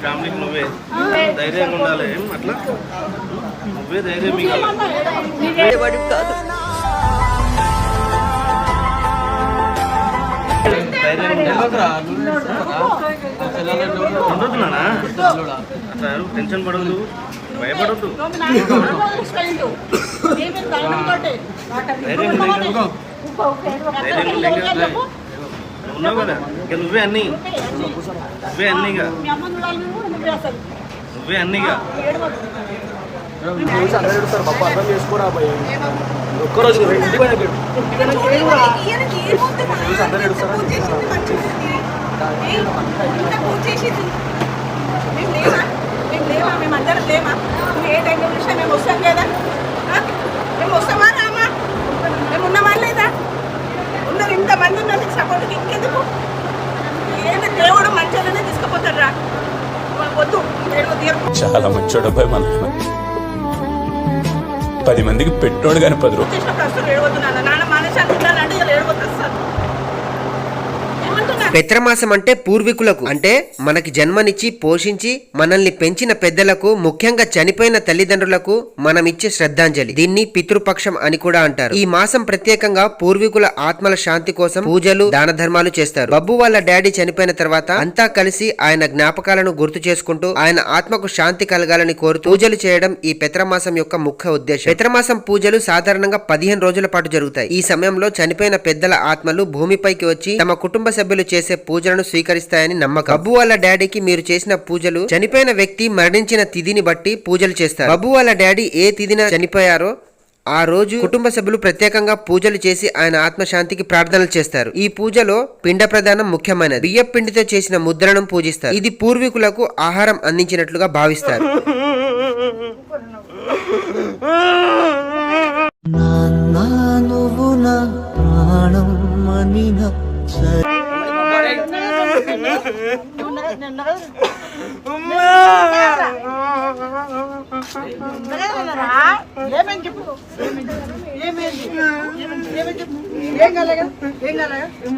ఫ్యామిలీకి నువ్వే ధైర్యంగా ఉండాలి ఏం అట్లా నువ్వే ధైర్యం మీకు ధైర్యం ఉండొద్దు నానా అట్లా టెన్షన్ పడద్దు భయపడద్దు నువ్వు ఉన్నావు కదా? ఇక నువ్వే అన్నీ. నువ్వే అన్నీగా. నువ్వే అన్నీగా. అర్థం చేసుకోరా ఒక్కరోజు ఏడుస్తారా? మేమందరం లేమా? నువ్వు ఏ టైంలో చూసినా మేము వస్తాం కదా? చాలా మంచోడు అబ్బాయి మన పది మందికి పెట్టోడు కానీ పది రూపాయలు పెత్రమాసం అంటే పూర్వీకులకు అంటే మనకి జన్మనిచ్చి పోషించి మనల్ని పెంచిన పెద్దలకు ముఖ్యంగా చనిపోయిన తల్లిదండ్రులకు మనం ఇచ్చే శ్రద్ధాంజలి. దీన్ని పితృపక్షం అని కూడా అంటారు. ఈ మాసం ప్రత్యేకంగా పూర్వీకుల ఆత్మల శాంతి కోసం పూజలు దాన ధర్మాలు చేస్తారు. బబ్బు వాళ్ళ డాడీ చనిపోయిన తర్వాత అంతా కలిసి ఆయన జ్ఞాపకాలను గుర్తు చేసుకుంటూ ఆయన ఆత్మకు శాంతి కలగాలని కోరుతూ పూజలు చేయడం ఈ పెత్రమాసం యొక్క ముఖ్య ఉద్దేశం. పెత్రమాసం పూజలు సాధారణంగా పదిహేను రోజుల పాటు జరుగుతాయి. ఈ సమయంలో చనిపోయిన పెద్దల ఆత్మలు భూమిపైకి వచ్చి తమ కుటుంబ సభ్యులు చేసే పూజలను స్వీకరిస్తాయని నమ్మకం. బబ్బు వాళ్ళ డాడీకి మీరు చేసిన పూజలు చనిపోయిన వ్యక్తి మరణించిన తిథిని బట్టి పూజలు చేస్తారు. బబ్బు వాళ్ళ డాడీ ఏ తిథిన చనిపోయారో ఆ రోజు కుటుంబ సభ్యులు ప్రత్యేకంగా పూజలు చేసి ఆయన ఆత్మశాంతికి ప్రార్థనలు చేస్తారు. ఈ పూజలో పిండ ప్రదానం ముఖ్యమైనది. బియ్య పిండితో చేసిన ముద్రణం పూజిస్తారు. ఇది పూర్వీకులకు ఆహారం అందించినట్లుగా భావిస్తారు. నువ్వు నా ప్రాణం ఏమేమి చెప్పు. ఏమేమి ఏమేం చెప్పు. ఏం కాలేగా ఏం కాలేగా